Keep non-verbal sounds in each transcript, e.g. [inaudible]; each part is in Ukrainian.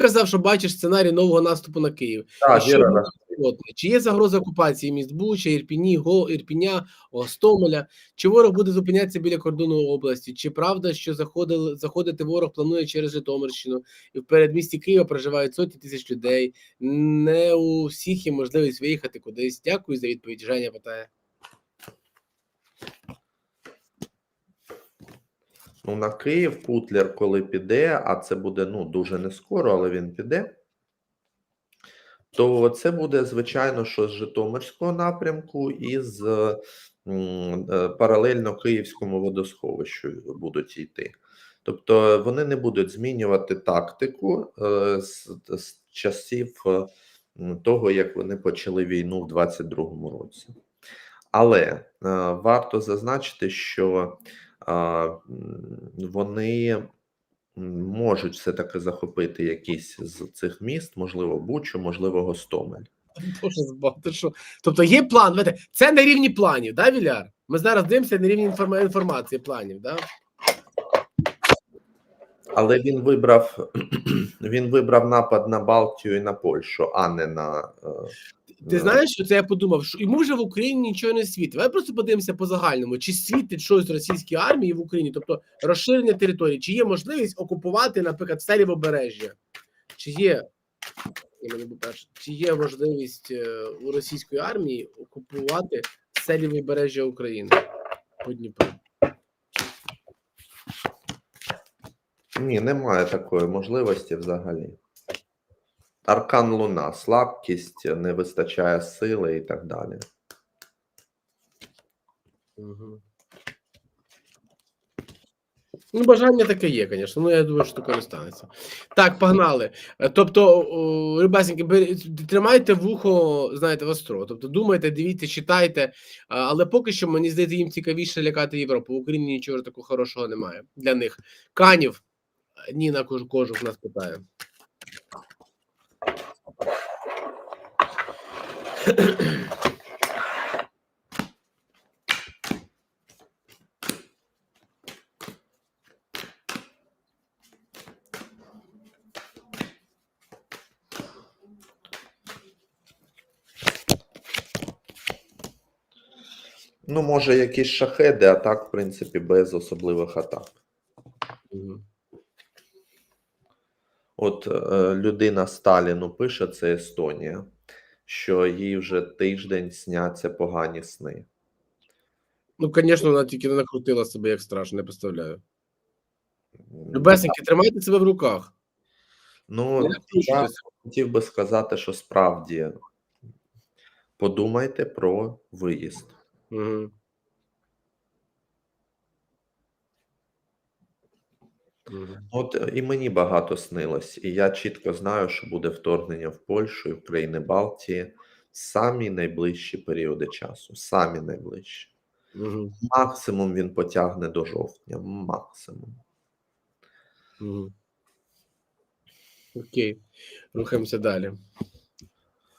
казав, що бачиш сценарій нового наступу на Київ. Так, Що Віра. Чи є загроза окупації міст Буча, Ірпіні, Го, Ірпіня, Гостомеля? Чи ворог буде зупинятися біля кордону області? Чи правда, що заходили, заходити ворог планує через Житомирщину? І в передмісті Києва проживають сотні тисяч людей. Не у всіх є можливість виїхати кудись. Дякую за відповідь. Женя питає. Ну, на Київ Путлер, коли піде, а це буде ну, дуже не скоро, але він піде. То це буде, звичайно, що з Житомирського напрямку і з е, паралельно Київському водосховищу будуть йти. Тобто вони не будуть змінювати тактику е, з, з часів е, того, як вони почали війну в 22-му році. Але варто зазначити, що вони можуть все-таки захопити якісь з цих міст, можливо, Бучу, можливо, Гостомель. [laughs] Боже, збав, що? Тобто є план. знаєте, Це на рівні планів, да, Віляр? Ми зараз дивимося на рівні інформа- інформації планів, да? Але він вибрав [clears throat] він вибрав напад на Балтію і на Польщу, а не на е, Ти знаєш, що це я подумав, що йому вже в Україні нічого не світить. Давай просто подивимося по загальному, чи світить щось російській армії в Україні, тобто розширення території, чи є можливість окупувати, наприклад, селі обережжя, чи є чи є можливість е, у російської армії окупувати селі вибережжя України по Дніпру? Ні, немає такої можливості взагалі. Аркан Луна, слабкість, не вистачає сили і так далі. Угу. Ну, бажання таке є, звісно. Ну, я думаю, що таке станеться. Так, погнали. Тобто, о, рибасеньки, тримайте вухо, знаєте, востро. Тобто, думайте, дивіться, читайте. Але поки що, мені здається, їм цікавіше лякати Європу. В Україні нічого такого хорошого немає для них. Канів, Ніна Кож- Кожух нас питає. Ну, може, якісь шахеди, а так, в принципі, без особливих атак. От е, людина Сталіну пише, це Естонія, що їй вже тиждень сняться погані сни. Ну, звісно, вона тільки не накрутила себе як страшно, не представляю. Любесеньки, тримайте себе в руках. Ну, я хотів би сказати, що справді подумайте про виїзд. Угу. От е, і мені багато снилось, і я чітко знаю, що буде вторгнення в Польщу і в країни Балтії в самі найближчі періоди часу. Самі найближчі. Угу. Максимум він потягне до жовтня. Максимум. Угу. Окей, рухаємося далі.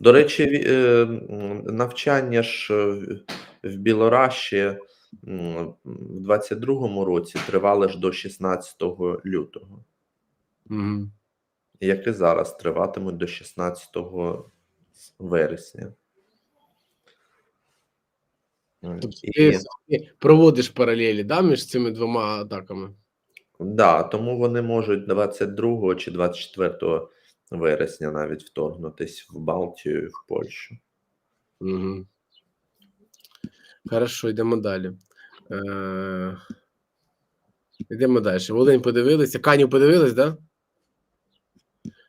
До речі, ві- е, м, навчання ж е, в- Білораші в 22-му році тривали ж до 16 лютого, Угу. як і зараз триватимуть до 16 вересня. Тобто І, ти проводиш паралелі да, між цими двома атаками. да, тому вони можуть 22 чи 24 вересня навіть вторгнутись в Балтію і в Польщу. Угу. Хорошо, йдемо далі. Е... Йдемо далі. Волинь подивилися. Каню подивились, да?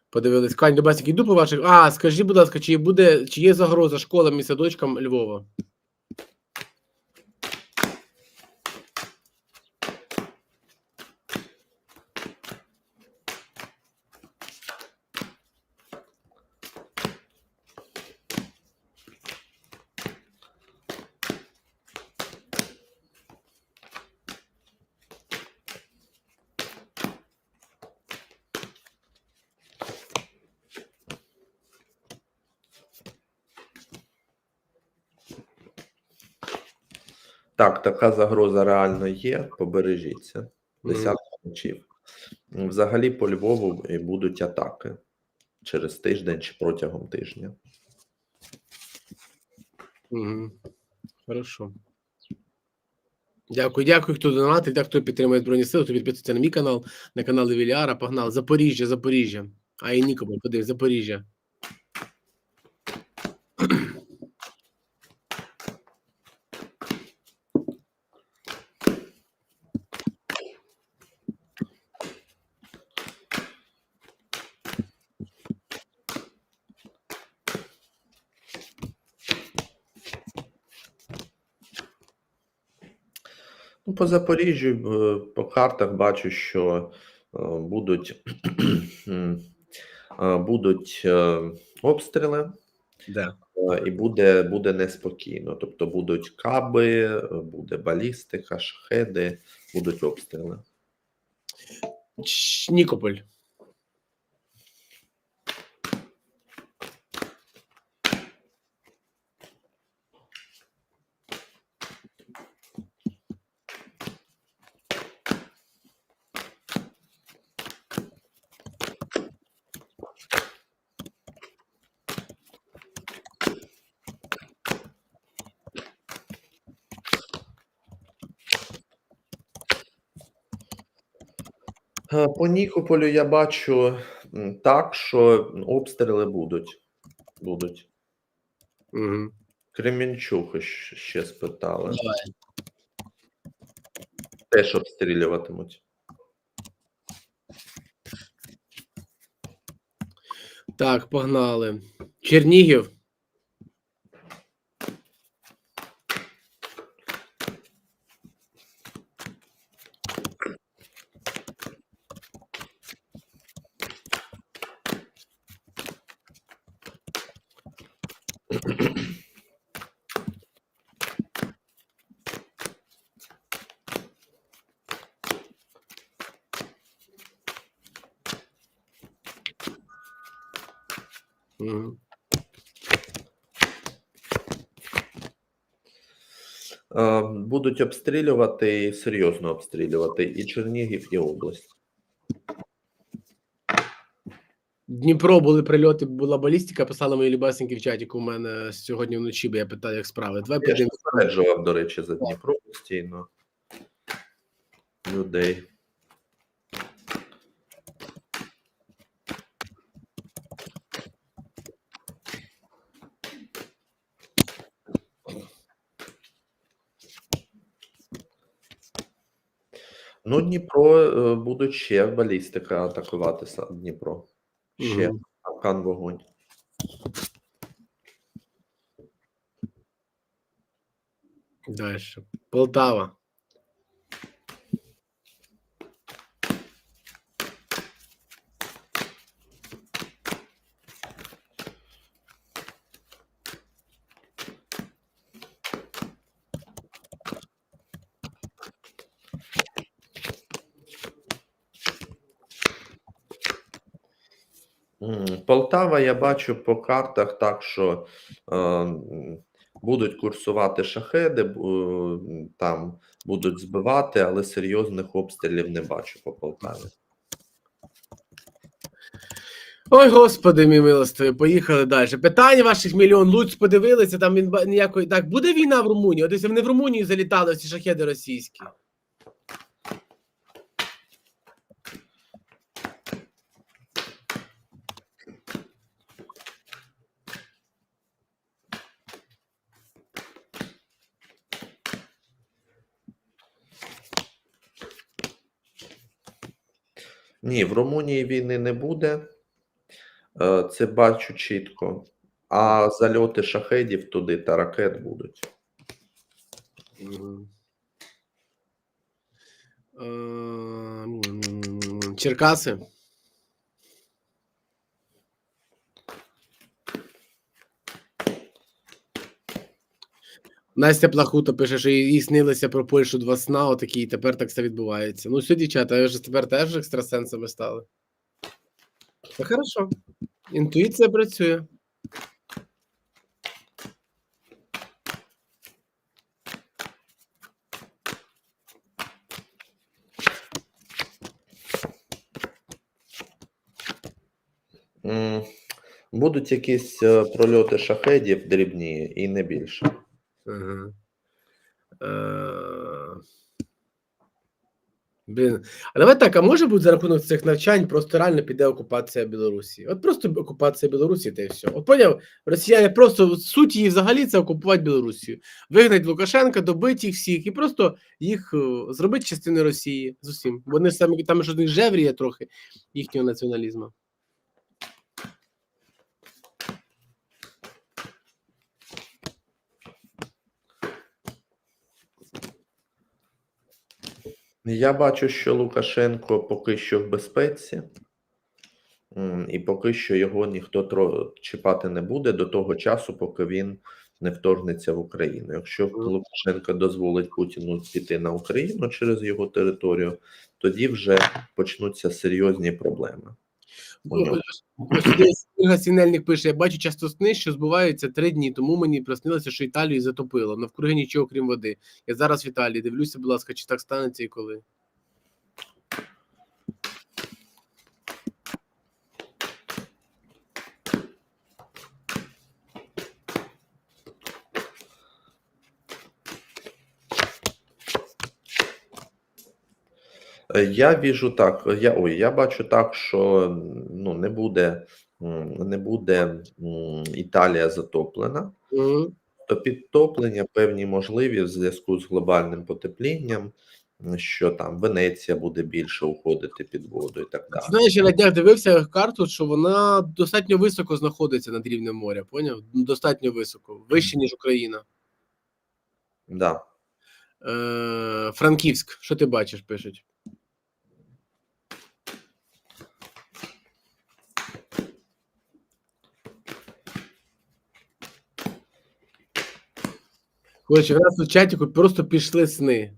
Подивились. Кань, Дубасик, йду по ваших. А, скажіть, будь ласка, чи буде, чи є загроза школам і садочкам Львова? Так, така загроза реально є. Побережіться. Мгм. Десятка ночів. Взагалі по Львову і будуть атаки. через тиждень чи протягом тижня. Угу. Хорошо. Дякую, дякую, хто донатить, дякую, хто підтримує Збройні Сили, хто підписується на мій канал, на канал Віліара. Погнали. Запоріжжя, Запоріжжя. А і Нікополь, подивись, Запоріжжя. По Запоріжжю, е, по картах бачу, що е, будуть, [clears throat] е, будуть обстріли, Да. і буде, буде неспокійно. Тобто будуть каби, буде балістика, шахеди, будуть обстріли. Нікополь. По Нікополю я бачу так, що обстріли будуть. будуть. Угу. Кремінчук ще спитали. Давай. Теж обстрілюватимуть. Так, погнали. Чернігів. Угу. Е, Будуть обстрілювати серйозно обстрілювати і Чернігів, і область. Дніпро були прильоти, була балістика, писали мої любасеньки в чаті у мене сьогодні вночі, бо я питаю, як справи. Давай Я подивимося. попереджував, до речі, за Дніпро постійно людей. Ну, Дніпро е, будуть ще балістика атакувати са- Дніпро. Ще Мгм. аркан вогонь. Дальше. Полтава. Полтава, я бачу по картах так, що е, будуть курсувати шахеди, м, там будуть збивати, але серйозних обстрілів не бачу по Полтаві. Ой, господи, мій милостивий, поїхали далі. Питання ваших мільйон Луць подивилися, там він ніякої. Так, буде війна в Румунії? От вони в Румунію залітали, ці шахеди російські. Ні, в Румунії війни не буде. Е, Це бачу чітко. А зальоти шахедів туди та ракет будуть. Ем, Черкаси. Настя Плахута пише, що їй снилося про Польщу два сна, отакі, і тепер так все відбувається. Ну, все, дівчата, ви ж тепер теж екстрасенсами стали. Та хорошо. Інтуїція працює. Будуть якісь е, прольоти шахедів дрібні і не більше. Ага. Е, Блін. А давай так, а може бути за рахунок цих навчань просто реально піде окупація Білорусі? От просто окупація Білорусі, та й все. От поняв, росіяни просто суть її взагалі це окупувати Білорусію. Вигнать Лукашенка, добити їх всіх і просто їх е, зробити частиною Росії з усім. Вони самі там ж у них жевріє трохи їхнього націоналізму. Я бачу, що Лукашенко поки що в безпеці, і поки що його ніхто чіпати не буде до того часу, поки він не вторгнеться в Україну. Якщо Лукашенко дозволить Путіну піти на Україну через його територію, тоді вже почнуться серйозні проблеми. Ольга Сінельник пише: я бачу часто сни, що збуваються три дні, тому мені приснилося, що Італію затопило. Навкруги нічого крім води. Я зараз в Італії. Дивлюся, будь ласка, чи так станеться і коли. Я віжу так, я ой, я бачу так, що ну не буде, не буде Італія затоплена. Мгм. То підтоплення певні можливі в зв'язку з глобальним потеплінням, що там Венеція буде більше уходити під воду і так далі. знаєш, я на днях дивився карту, що вона достатньо високо знаходиться над рівнем моря. Поняв? Достатньо високо, вище, ніж Україна. Да. Е, Франківськ. Що ти бачиш? Пишуть. Коротше, в нас у чатіку просто пішли сни.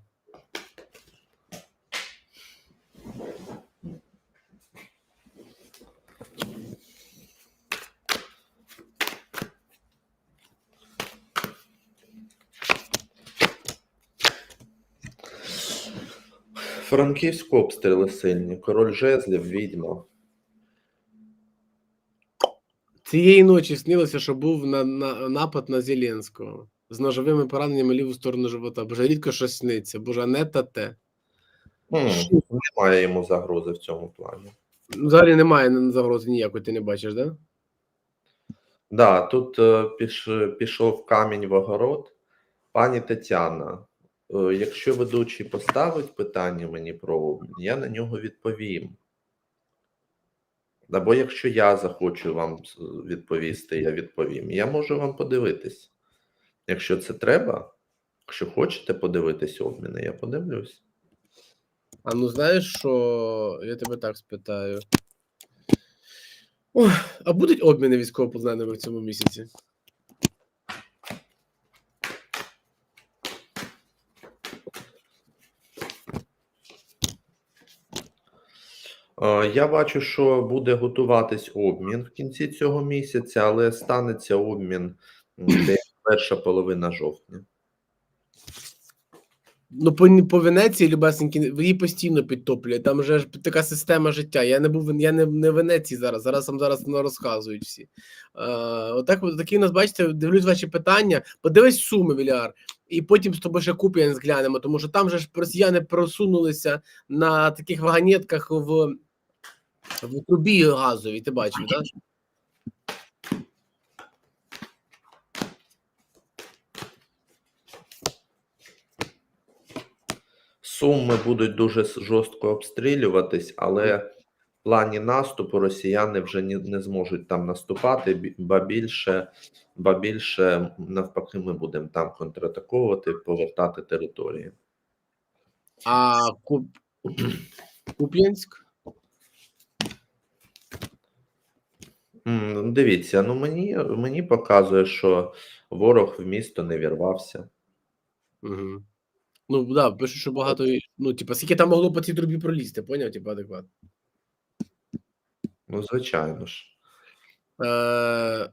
Франківську обстріли сильні, король жезлів, відьма. Цієї ночі снилося, що був на, на, напад на Зеленського з ножовими пораненнями ліву сторону живота. Боже, рідко щось сниться. Боже, не та те. М, Немає йому загрози в цьому плані. Взагалі немає загрози ніякої, ти не бачиш, да? Да, тут е, піш, пішов камінь в огород. Пані Тетяна, е, якщо ведучий поставить питання мені про обмін, я на нього відповім. Або якщо я захочу вам відповісти, я відповім. Я можу вам подивитись. Якщо це треба, якщо хочете подивитись обміни, я подивлюсь. А ну знаєш, що я тебе так спитаю. Ох, а будуть обміни військовополоненими в цьому місяці? Я бачу, що буде готуватись обмін в кінці цього місяця, але станеться обмін перша половина жовтня. Ну, по, по Венеції, любесенькі, її постійно підтоплює. Там вже така система життя. Я не був я не, не в Венеції зараз. Зараз там зараз ну, розказують всі. Е, отак, от у нас, бачите, дивлюсь ваші питання. Подивись суми, Віляр, і потім з тобою ще Куп'янськ глянемо, тому що там же ж росіяни просунулися на таких вагонетках в, в трубі газовій. Ти бачив, так? Суми будуть дуже жорстко обстрілюватись, але в плані наступу росіяни вже не, не зможуть там наступати, ба більше, ба більше навпаки, ми будемо там контратаковувати, повертати території. А Куп... Куп'янськ? Ну, Дивіться, ну мені, мені показує, що ворог в місто не вірвався. Угу. Ну, да, пишуть, що багато. Ну, типа, скільки там могло по цій трубі пролізти, поняв? Типа, адекватно. Ну, звичайно ж. Е...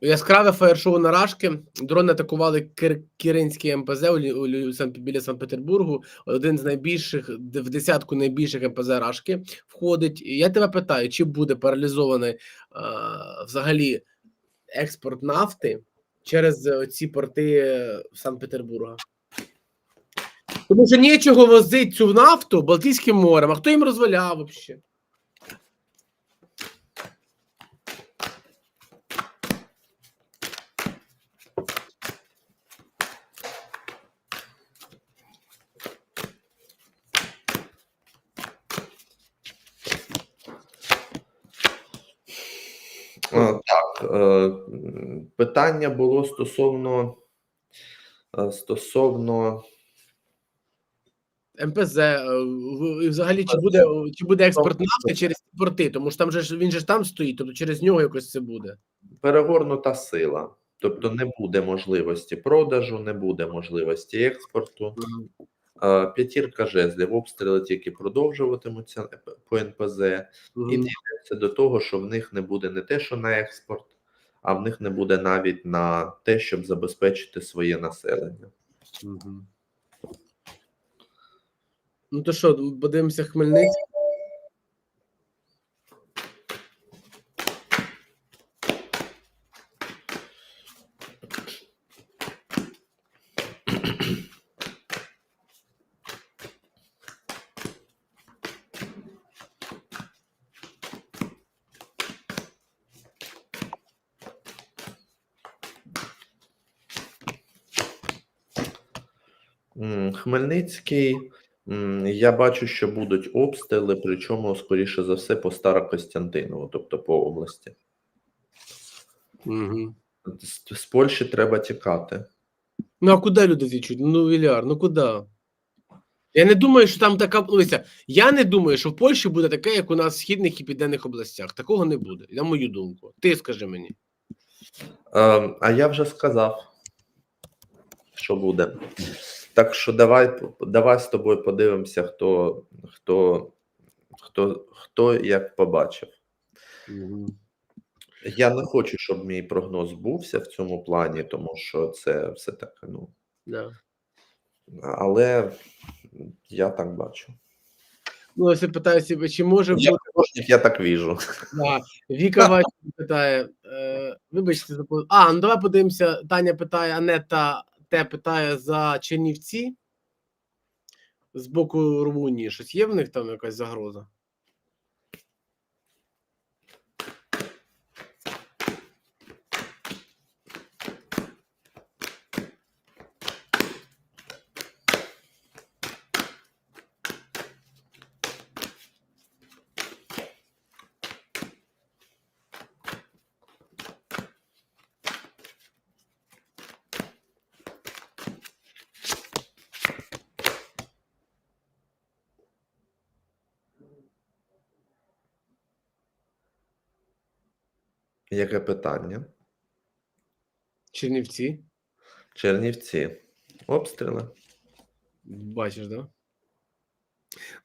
Яскраве фаєр-шоу на Рашки. Дрони атакували Кир... Киринський МПЗ у, у, біля Санкт-Петербургу. Один з найбільших в десятку найбільших МПЗ Рашки входить. І я тебе питаю, чи буде паралізований е, взагалі експорт нафти через е, ці порти е, Санкт-Петербурга? Тому що нічого возить цю нафту Балтійським морем. А хто їм розваляв взагалі? Так, е, питання було стосовно е, стосовно МПЗ, е, і взагалі, чи буде чи буде експорт нафти через порти, тому що там же він же ж там стоїть, тобто через нього якось це буде. перегорнута сила. Тобто не буде можливості продажу, не буде можливості експорту. Е, П'ятірка жезлів, обстріли тільки продовжуватимуться по НПЗ. І дійдеться до того, що в них не буде не те, що на експорт, а в них не буде навіть на те, щоб забезпечити своє населення. Мгм. Ну то що, подивимося Хмельницький. М, Хмельницький. Я бачу, що будуть обстріли, причому, скоріше за все, по Старокостянтинову, тобто по області. Угу. З, з Польщі треба тікати. Ну а куди люди тічуть? Ну, Віляр, ну куди? Я не думаю, що там така. дивіться, Я не думаю, що в Польщі буде таке, як у нас в східних і південних областях. Такого не буде, на мою думку. Ти скажи мені. Е, а я вже сказав, що буде. Так що давай, давай з тобою подивимося, хто, хто, хто, хто як побачив. Я не хочу, щоб мій прогноз бувся в цьому плані, тому що це все таке, ну. Да. Але я так бачу. Ну, я питаю себе, чи може Я бути. художник, я так віжу. Да. Віка [laughs] Вась питає. Е, вибачте, а, ну давай подивимося. Таня питає, Анета те питає за Чернівці з боку Румунії. Щось є в них там якась загроза? Яке питання? Чернівці? Чернівці. Обстріли. Бачиш, да?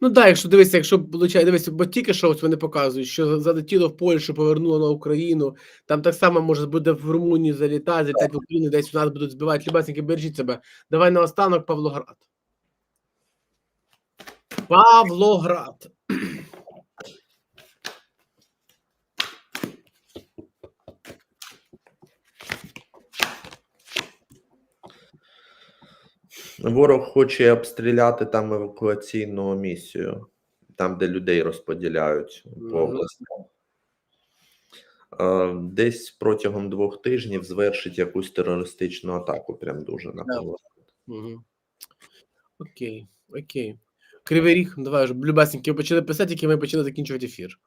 Ну так, якщо дивися, якщо получає, дивися, бо тільки що ось вони показують, що залетіло в Польщу, повернуло на Україну. Там так само може буде в Румунію залітати, залітати в Україну, десь у нас будуть збивати. Любасеньки, бережіть себе. Давай наостанок Павлоград. Павлоград. Ворог хоче обстріляти там евакуаційну місію, там, де людей розподіляють по Мгм. областях. Е, Десь протягом двох тижнів звершить якусь терористичну атаку, прям дуже на Да. Павлоград. Угу. Окей, окей. Кривий ріг, давай вже любесеньки, ви почали писати, тільки ми почали закінчувати ефір.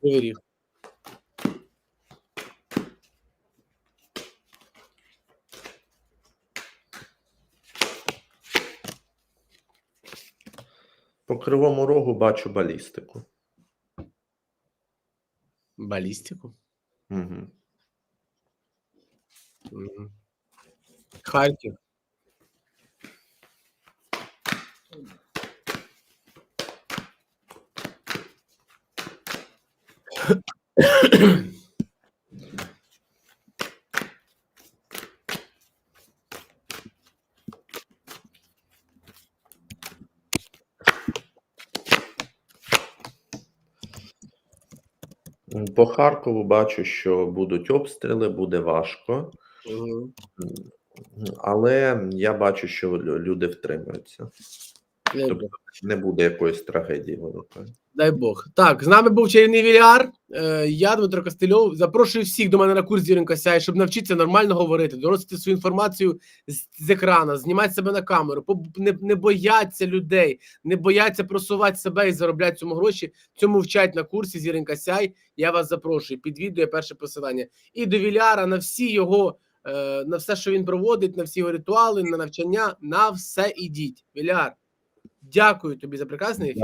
Кривий ріг. По кривому рогу бачу балістику. Балістику. Угу. Угу. Харків. По Харкову бачу, що будуть обстріли, буде важко, але я бачу, що люди втримаються. Тобто не буде якоїсь трагедії великої. Дай Бог. Так, з нами був чарівний Віліар. Е, Я Дмитро Костельов. Запрошую всіх до мене на курс Зіринка Сяй, щоб навчитися нормально говорити, доносити свою інформацію з, з екрана, знімати себе на камеру, не, не бояться людей, не бояться просувати себе і заробляти цьому гроші. Цьому вчать на курсі Зіринка Сяй. Я вас запрошую. Під відео перше посилання. І до Віляра на всі його, е, на все, що він проводить, на всі його ритуали, на навчання, на все ідіть. Віляр, дякую тобі за прекрасний ефір.